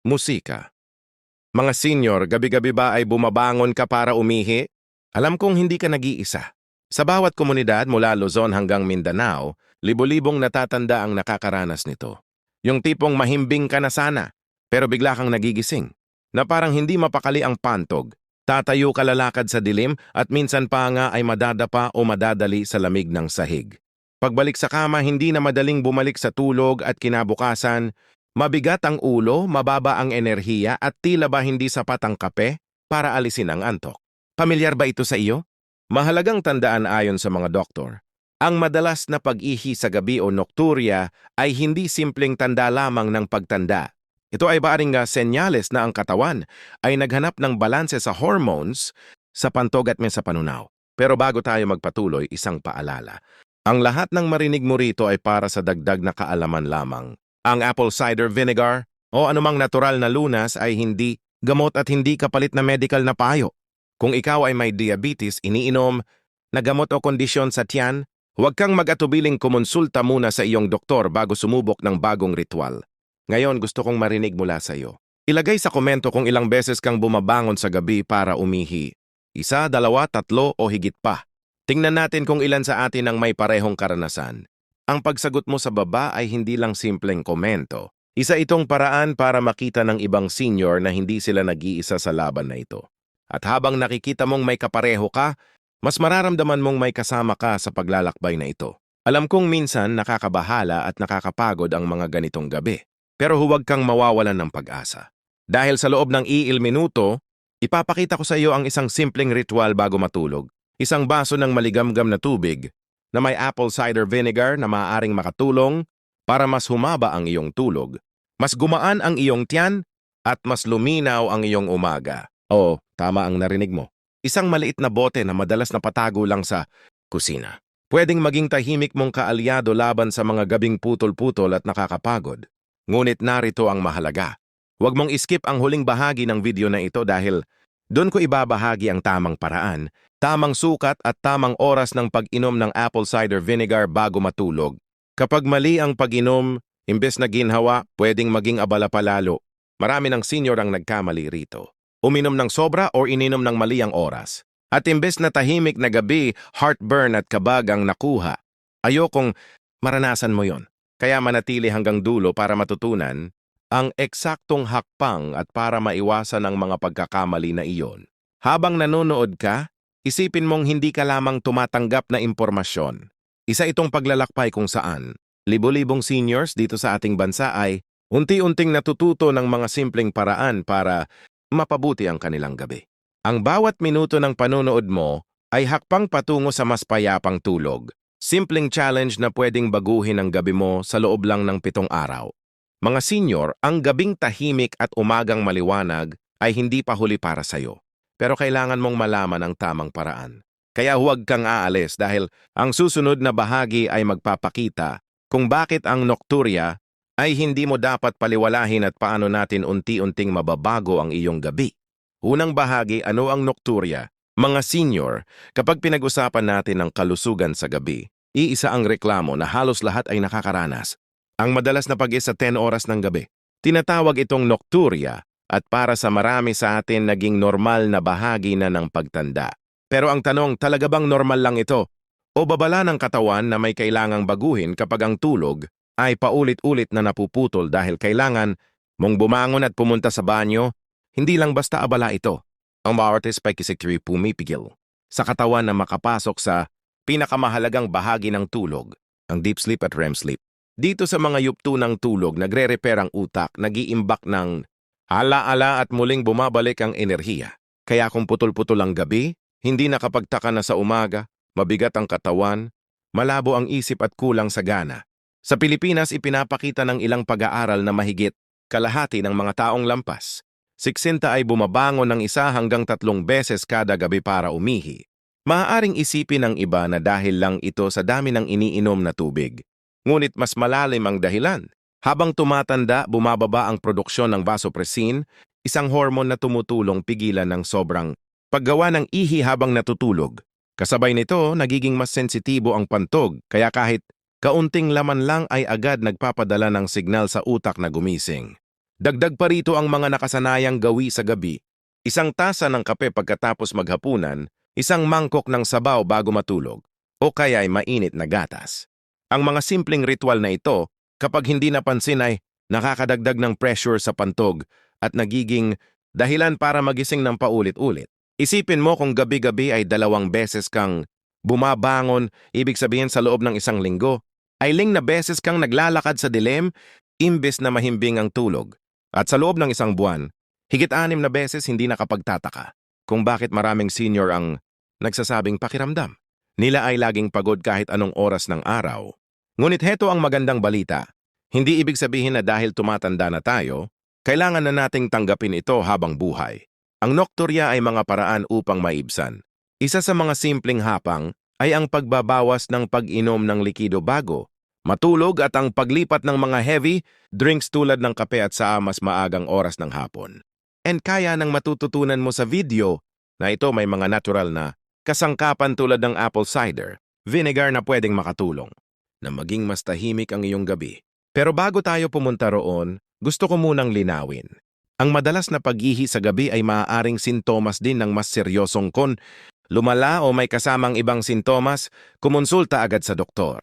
musika. Mga senior, gabi-gabi ba ay bumabangon ka para umihi? Alam kong hindi ka nag-iisa. Sa bawat komunidad mula Luzon hanggang Mindanao, libo-libong natatanda ang nakakaranas nito. Yung tipong mahimbing ka na sana, pero bigla kang nagigising, na parang hindi mapakali ang pantog, tatayo ka lalakad sa dilim at minsan pa nga ay madadapa o madadali sa lamig ng sahig. Pagbalik sa kama, hindi na madaling bumalik sa tulog at kinabukasan, mabigat ang ulo, mababa ang enerhiya at tila ba hindi sapat ang kape para alisin ang antok. Pamilyar ba ito sa iyo? Mahalagang tandaan ayon sa mga doktor. Ang madalas na pag-ihi sa gabi o nokturya ay hindi simpleng tanda lamang ng pagtanda. Ito ay baaring nga senyales na ang katawan ay naghanap ng balanse sa hormones, sa pantog at sa panunaw. Pero bago tayo magpatuloy, isang paalala. Ang lahat ng marinig mo rito ay para sa dagdag na kaalaman lamang. Ang apple cider vinegar o anumang natural na lunas ay hindi gamot at hindi kapalit na medical na payo. Kung ikaw ay may diabetes, iniinom, na gamot o kondisyon sa tiyan, huwag kang mag-atubiling kumonsulta muna sa iyong doktor bago sumubok ng bagong ritual. Ngayon gusto kong marinig mula sa iyo. Ilagay sa komento kung ilang beses kang bumabangon sa gabi para umihi. Isa, dalawa, tatlo o higit pa. Tingnan natin kung ilan sa atin ang may parehong karanasan. Ang pagsagot mo sa baba ay hindi lang simpleng komento. Isa itong paraan para makita ng ibang senior na hindi sila nag-iisa sa laban na ito. At habang nakikita mong may kapareho ka, mas mararamdaman mong may kasama ka sa paglalakbay na ito. Alam kong minsan nakakabahala at nakakapagod ang mga ganitong gabi, pero huwag kang mawawalan ng pag-asa. Dahil sa loob ng iil minuto, ipapakita ko sa iyo ang isang simpleng ritual bago matulog. Isang baso ng maligamgam na tubig na may apple cider vinegar na maaaring makatulong para mas humaba ang iyong tulog, mas gumaan ang iyong tiyan, at mas luminaw ang iyong umaga. Oo, tama ang narinig mo. Isang maliit na bote na madalas na patago lang sa kusina. Pwedeng maging tahimik mong kaalyado laban sa mga gabing putol-putol at nakakapagod. Ngunit narito ang mahalaga. Huwag mong iskip ang huling bahagi ng video na ito dahil doon ko ibabahagi ang tamang paraan, tamang sukat at tamang oras ng pag-inom ng apple cider vinegar bago matulog. Kapag mali ang pag-inom, imbes na ginhawa, pwedeng maging abala palalo. Marami ng senior ang nagkamali rito uminom ng sobra o ininom ng mali ang oras. At imbes na tahimik na gabi, heartburn at kabag ang nakuha. Ayokong maranasan mo yon. Kaya manatili hanggang dulo para matutunan ang eksaktong hakpang at para maiwasan ang mga pagkakamali na iyon. Habang nanonood ka, isipin mong hindi ka lamang tumatanggap na impormasyon. Isa itong paglalakbay kung saan libo-libong seniors dito sa ating bansa ay unti-unting natututo ng mga simpleng paraan para mapabuti ang kanilang gabi. Ang bawat minuto ng panonood mo ay hakpang patungo sa mas payapang tulog. Simpleng challenge na pwedeng baguhin ang gabi mo sa loob lang ng pitong araw. Mga senior, ang gabing tahimik at umagang maliwanag ay hindi pa huli para sa'yo. Pero kailangan mong malaman ang tamang paraan. Kaya huwag kang aalis dahil ang susunod na bahagi ay magpapakita kung bakit ang nocturia ay hindi mo dapat paliwalahin at paano natin unti-unting mababago ang iyong gabi. Unang bahagi, ano ang nocturia? Mga senior, kapag pinag-usapan natin ang kalusugan sa gabi, iisa ang reklamo na halos lahat ay nakakaranas. Ang madalas na pag-isa 10 oras ng gabi. Tinatawag itong nocturia at para sa marami sa atin naging normal na bahagi na ng pagtanda. Pero ang tanong, talaga bang normal lang ito? O babala ng katawan na may kailangang baguhin kapag ang tulog ay paulit-ulit na napuputol dahil kailangan mong bumangon at pumunta sa banyo, hindi lang basta abala ito. Ang bawat espekisectory pumipigil sa katawan na makapasok sa pinakamahalagang bahagi ng tulog, ang deep sleep at REM sleep. Dito sa mga yupto ng tulog, nagre-repair ang utak, nag-iimbak ng ala-ala at muling bumabalik ang enerhiya. Kaya kung putol-putol ang gabi, hindi nakapagtaka na sa umaga, mabigat ang katawan, malabo ang isip at kulang sa gana. Sa Pilipinas, ipinapakita ng ilang pag-aaral na mahigit kalahati ng mga taong lampas. Siksinta ay bumabangon ng isa hanggang tatlong beses kada gabi para umihi. Maaaring isipin ng iba na dahil lang ito sa dami ng iniinom na tubig. Ngunit mas malalim ang dahilan. Habang tumatanda, bumababa ang produksyon ng vasopressin, isang hormone na tumutulong pigilan ng sobrang paggawa ng ihi habang natutulog. Kasabay nito, nagiging mas sensitibo ang pantog, kaya kahit Kaunting laman lang ay agad nagpapadala ng signal sa utak na gumising. Dagdag pa rito ang mga nakasanayang gawi sa gabi. Isang tasa ng kape pagkatapos maghapunan, isang mangkok ng sabaw bago matulog, o kaya ay mainit na gatas. Ang mga simpleng ritual na ito, kapag hindi napansin ay nakakadagdag ng pressure sa pantog at nagiging dahilan para magising ng paulit-ulit. Isipin mo kung gabi-gabi ay dalawang beses kang bumabangon, ibig sabihin sa loob ng isang linggo, ay ling na beses kang naglalakad sa dilim, imbes na mahimbing ang tulog. At sa loob ng isang buwan, higit anim na beses hindi nakapagtataka kung bakit maraming senior ang nagsasabing pakiramdam. Nila ay laging pagod kahit anong oras ng araw. Ngunit heto ang magandang balita. Hindi ibig sabihin na dahil tumatanda na tayo, kailangan na nating tanggapin ito habang buhay. Ang nokturya ay mga paraan upang maibsan. Isa sa mga simpleng hapang ay ang pagbabawas ng pag-inom ng likido bago, matulog at ang paglipat ng mga heavy drinks tulad ng kape at sa mas maagang oras ng hapon. And kaya nang matututunan mo sa video na ito may mga natural na kasangkapan tulad ng apple cider, vinegar na pwedeng makatulong na maging mas tahimik ang iyong gabi. Pero bago tayo pumunta roon, gusto ko munang linawin. Ang madalas na paghihi sa gabi ay maaaring sintomas din ng mas seryosong kon lumala o may kasamang ibang sintomas, kumonsulta agad sa doktor.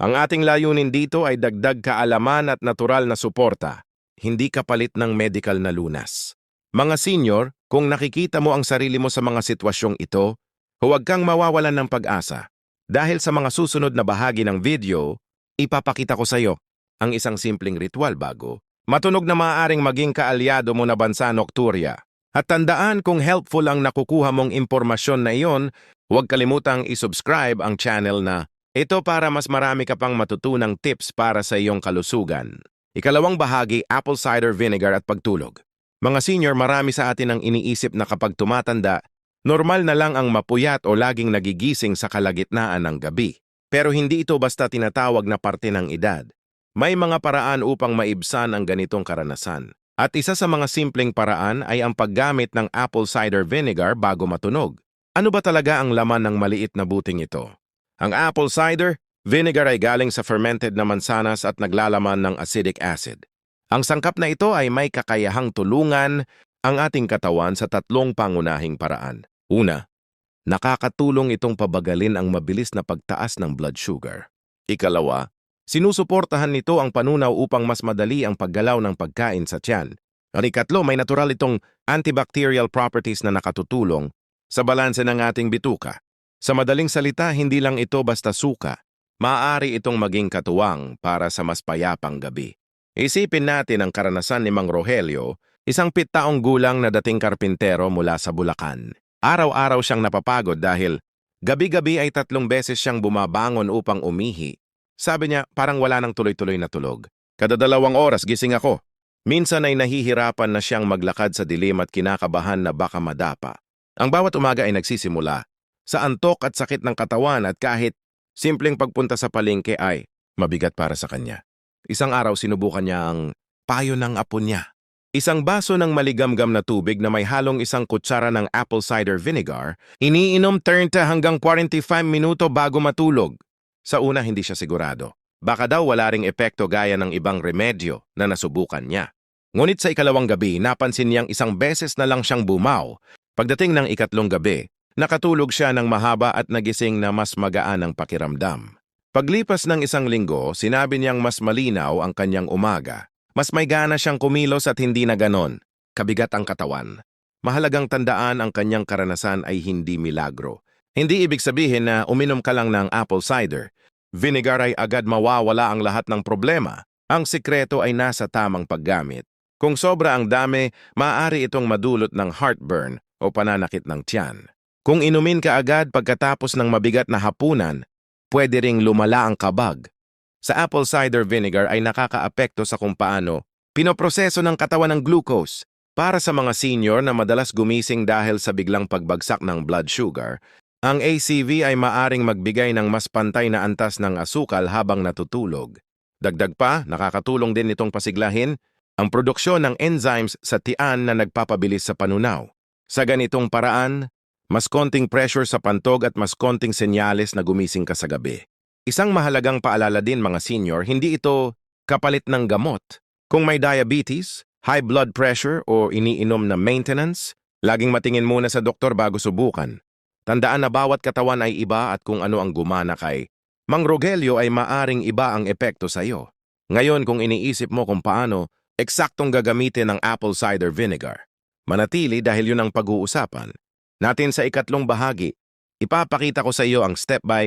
Ang ating layunin dito ay dagdag kaalaman at natural na suporta, hindi kapalit ng medical na lunas. Mga senior, kung nakikita mo ang sarili mo sa mga sitwasyong ito, huwag kang mawawalan ng pag-asa. Dahil sa mga susunod na bahagi ng video, ipapakita ko sa iyo ang isang simpleng ritual bago Matunog na maaaring maging kaalyado mo na bansa Nocturia. At tandaan kung helpful ang nakukuha mong impormasyon na iyon, huwag kalimutang isubscribe ang channel na ito para mas marami ka pang matutunang tips para sa iyong kalusugan. Ikalawang bahagi, apple cider vinegar at pagtulog. Mga senior, marami sa atin ang iniisip na kapag tumatanda, normal na lang ang mapuyat o laging nagigising sa kalagitnaan ng gabi. Pero hindi ito basta tinatawag na parte ng edad. May mga paraan upang maibsan ang ganitong karanasan. At isa sa mga simpleng paraan ay ang paggamit ng apple cider vinegar bago matunog. Ano ba talaga ang laman ng maliit na buting ito? Ang apple cider vinegar ay galing sa fermented na mansanas at naglalaman ng acidic acid. Ang sangkap na ito ay may kakayahang tulungan ang ating katawan sa tatlong pangunahing paraan. Una, nakakatulong itong pabagalin ang mabilis na pagtaas ng blood sugar. Ikalawa, Sinusuportahan nito ang panunaw upang mas madali ang paggalaw ng pagkain sa tiyan. Ang ikatlo, may natural itong antibacterial properties na nakatutulong sa balanse ng ating bituka. Sa madaling salita, hindi lang ito basta suka. Maaari itong maging katuwang para sa mas payapang gabi. Isipin natin ang karanasan ni Mang Rogelio, isang pitaong gulang na dating karpintero mula sa Bulacan. Araw-araw siyang napapagod dahil gabi-gabi ay tatlong beses siyang bumabangon upang umihi sabi niya, parang wala nang tuloy-tuloy na tulog. Kada dalawang oras gising ako. Minsan ay nahihirapan na siyang maglakad sa dilim at kinakabahan na baka madapa. Ang bawat umaga ay nagsisimula sa antok at sakit ng katawan at kahit simpleng pagpunta sa palengke ay mabigat para sa kanya. Isang araw sinubukan niya ang payo ng apo niya. Isang baso ng maligamgam na tubig na may halong isang kutsara ng apple cider vinegar, iniinom 30 hanggang 45 minuto bago matulog. Sa una hindi siya sigurado. Baka daw wala ring epekto gaya ng ibang remedyo na nasubukan niya. Ngunit sa ikalawang gabi, napansin niyang isang beses na lang siyang bumaw. Pagdating ng ikatlong gabi, nakatulog siya ng mahaba at nagising na mas magaan ang pakiramdam. Paglipas ng isang linggo, sinabi niyang mas malinaw ang kanyang umaga. Mas may gana siyang kumilos at hindi na ganon. Kabigat ang katawan. Mahalagang tandaan ang kanyang karanasan ay hindi milagro. Hindi ibig sabihin na uminom ka lang ng apple cider. Vinegar ay agad mawawala ang lahat ng problema. Ang sikreto ay nasa tamang paggamit. Kung sobra ang dami, maaari itong madulot ng heartburn o pananakit ng tiyan. Kung inumin ka agad pagkatapos ng mabigat na hapunan, pwede ring lumala ang kabag. Sa apple cider vinegar ay nakakaapekto sa kung paano pinoproseso ng katawan ng glucose. Para sa mga senior na madalas gumising dahil sa biglang pagbagsak ng blood sugar, ang ACV ay maaring magbigay ng mas pantay na antas ng asukal habang natutulog. Dagdag pa, nakakatulong din itong pasiglahin ang produksyon ng enzymes sa tian na nagpapabilis sa panunaw. Sa ganitong paraan, mas konting pressure sa pantog at mas konting senyales na gumising ka sa gabi. Isang mahalagang paalala din mga senior, hindi ito kapalit ng gamot. Kung may diabetes, high blood pressure o iniinom na maintenance, laging matingin muna sa doktor bago subukan. Tandaan na bawat katawan ay iba at kung ano ang gumana kay Mang Rogelio ay maaring iba ang epekto sa iyo. Ngayon kung iniisip mo kung paano eksaktong gagamitin ang apple cider vinegar, manatili dahil yun ang pag-uusapan. Natin sa ikatlong bahagi, ipapakita ko sa iyo ang step by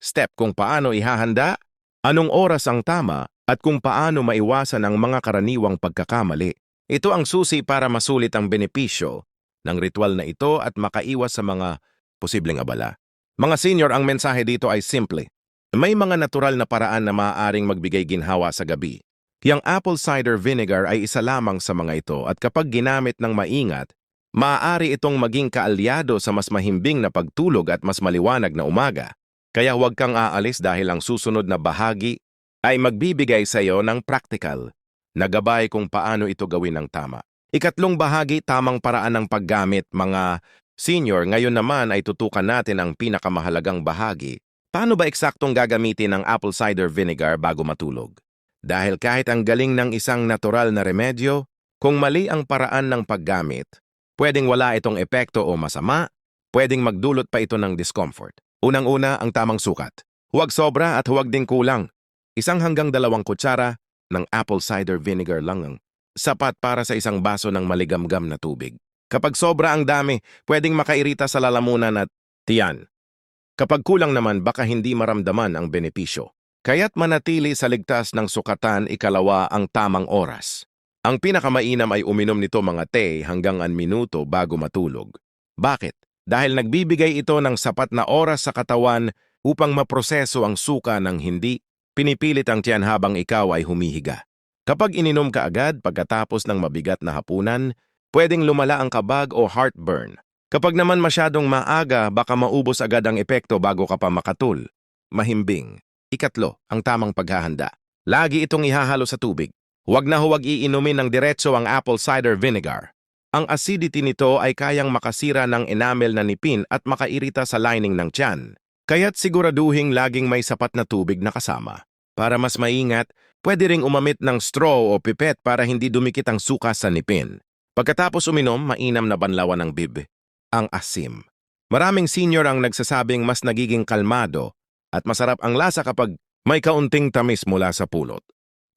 step kung paano ihahanda, anong oras ang tama, at kung paano maiwasan ang mga karaniwang pagkakamali. Ito ang susi para masulit ang benepisyo ng ritual na ito at makaiwas sa mga posibleng abala. Mga senior, ang mensahe dito ay simple. May mga natural na paraan na maaaring magbigay ginhawa sa gabi. Yang apple cider vinegar ay isa lamang sa mga ito at kapag ginamit ng maingat, maaari itong maging kaalyado sa mas mahimbing na pagtulog at mas maliwanag na umaga. Kaya huwag kang aalis dahil ang susunod na bahagi ay magbibigay sa iyo ng practical na gabay kung paano ito gawin ng tama. Ikatlong bahagi, tamang paraan ng paggamit, mga senior, ngayon naman ay tutukan natin ang pinakamahalagang bahagi. Paano ba eksaktong gagamitin ang apple cider vinegar bago matulog? Dahil kahit ang galing ng isang natural na remedyo, kung mali ang paraan ng paggamit, pwedeng wala itong epekto o masama, pwedeng magdulot pa ito ng discomfort. Unang-una, ang tamang sukat. Huwag sobra at huwag din kulang. Isang hanggang dalawang kutsara ng apple cider vinegar lang ang sapat para sa isang baso ng maligamgam na tubig. Kapag sobra ang dami, pwedeng makairita sa lalamunan at tiyan. Kapag kulang naman, baka hindi maramdaman ang benepisyo. Kaya't manatili sa ligtas ng sukatan ikalawa ang tamang oras. Ang pinakamainam ay uminom nito mga te hanggang an minuto bago matulog. Bakit? Dahil nagbibigay ito ng sapat na oras sa katawan upang maproseso ang suka ng hindi pinipilit ang tiyan habang ikaw ay humihiga. Kapag ininom ka agad pagkatapos ng mabigat na hapunan, pwedeng lumala ang kabag o heartburn. Kapag naman masyadong maaga, baka maubos agad ang epekto bago ka pa makatul. Mahimbing. Ikatlo, ang tamang paghahanda. Lagi itong ihahalo sa tubig. Huwag na huwag iinumin ng diretso ang apple cider vinegar. Ang acidity nito ay kayang makasira ng enamel na nipin at makairita sa lining ng tiyan. Kaya't siguraduhing laging may sapat na tubig na kasama. Para mas maingat, pwede ring umamit ng straw o pipet para hindi dumikit ang suka sa nipin. Pagkatapos uminom, mainam na banlawan ng bib. Ang asim. Maraming senior ang nagsasabing mas nagiging kalmado at masarap ang lasa kapag may kaunting tamis mula sa pulot.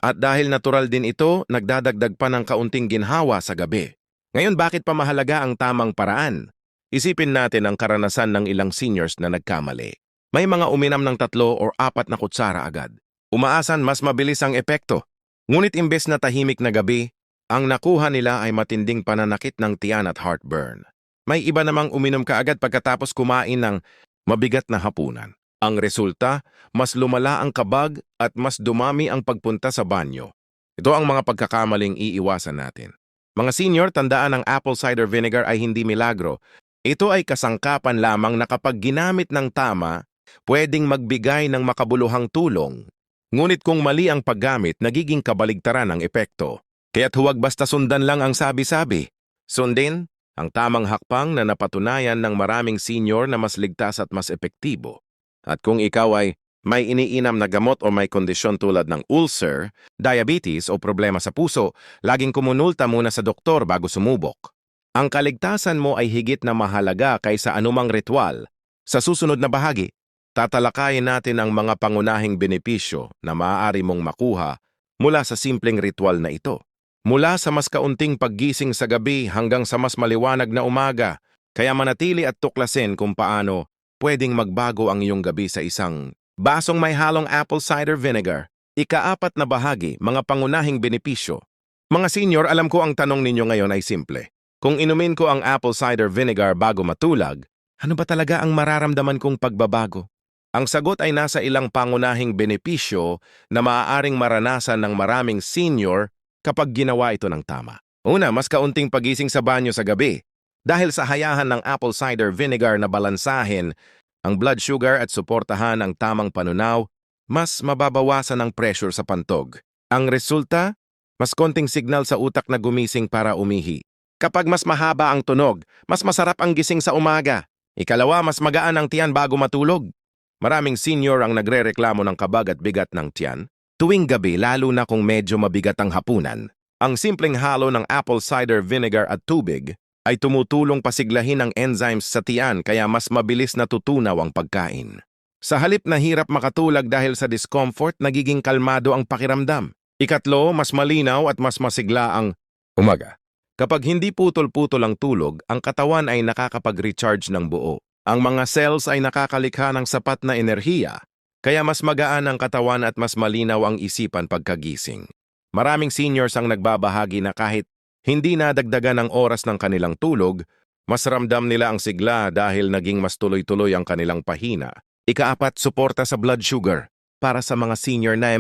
At dahil natural din ito, nagdadagdag pa ng kaunting ginhawa sa gabi. Ngayon bakit pa mahalaga ang tamang paraan? Isipin natin ang karanasan ng ilang seniors na nagkamali. May mga uminam ng tatlo o apat na kutsara agad. Umaasan mas mabilis ang epekto. Ngunit imbes na tahimik na gabi, ang nakuha nila ay matinding pananakit ng tiyan at heartburn. May iba namang uminom kaagad pagkatapos kumain ng mabigat na hapunan. Ang resulta, mas lumala ang kabag at mas dumami ang pagpunta sa banyo. Ito ang mga pagkakamaling iiwasan natin. Mga senior, tandaan ang apple cider vinegar ay hindi milagro. Ito ay kasangkapan lamang na kapag ginamit ng tama, pwedeng magbigay ng makabuluhang tulong. Ngunit kung mali ang paggamit, nagiging kabaligtaran ang epekto. Kaya't huwag basta sundan lang ang sabi-sabi. Sundin ang tamang hakbang na napatunayan ng maraming senior na mas ligtas at mas epektibo. At kung ikaw ay may iniinam na gamot o may kondisyon tulad ng ulcer, diabetes o problema sa puso, laging kumunulta muna sa doktor bago sumubok. Ang kaligtasan mo ay higit na mahalaga kaysa anumang ritual. Sa susunod na bahagi, tatalakayin natin ang mga pangunahing benepisyo na maaari mong makuha mula sa simpleng ritual na ito. Mula sa mas kaunting paggising sa gabi hanggang sa mas maliwanag na umaga, kaya manatili at tuklasin kung paano pwedeng magbago ang iyong gabi sa isang basong may halong apple cider vinegar. Ikaapat na bahagi, mga pangunahing benepisyo. Mga senior, alam ko ang tanong ninyo ngayon ay simple. Kung inumin ko ang apple cider vinegar bago matulag, ano ba talaga ang mararamdaman kong pagbabago? Ang sagot ay nasa ilang pangunahing benepisyo na maaaring maranasan ng maraming senior kapag ginawa ito ng tama. Una, mas kaunting pagising sa banyo sa gabi. Dahil sa hayahan ng apple cider vinegar na balansahin ang blood sugar at suportahan ang tamang panunaw, mas mababawasan ang pressure sa pantog. Ang resulta, mas konting signal sa utak na gumising para umihi. Kapag mas mahaba ang tunog, mas masarap ang gising sa umaga. Ikalawa, mas magaan ang tiyan bago matulog. Maraming senior ang nagre-reklamo ng kabag at bigat ng tiyan. Tuwing gabi, lalo na kung medyo mabigat ang hapunan. Ang simpleng halo ng apple cider vinegar at tubig ay tumutulong pasiglahin ang enzymes sa tiyan kaya mas mabilis natutunaw ang pagkain. Sa halip na hirap makatulog dahil sa discomfort, nagiging kalmado ang pakiramdam. Ikatlo, mas malinaw at mas masigla ang umaga. Kapag hindi putol-putol ang tulog, ang katawan ay nakakapag-recharge ng buo. Ang mga cells ay nakakalikha ng sapat na enerhiya, kaya mas magaan ang katawan at mas malinaw ang isipan pagkagising. Maraming seniors ang nagbabahagi na kahit hindi nadagdagan ang oras ng kanilang tulog, mas ramdam nila ang sigla dahil naging mas tuloy-tuloy ang kanilang pahina. Ikaapat, suporta sa blood sugar. Para sa mga senior na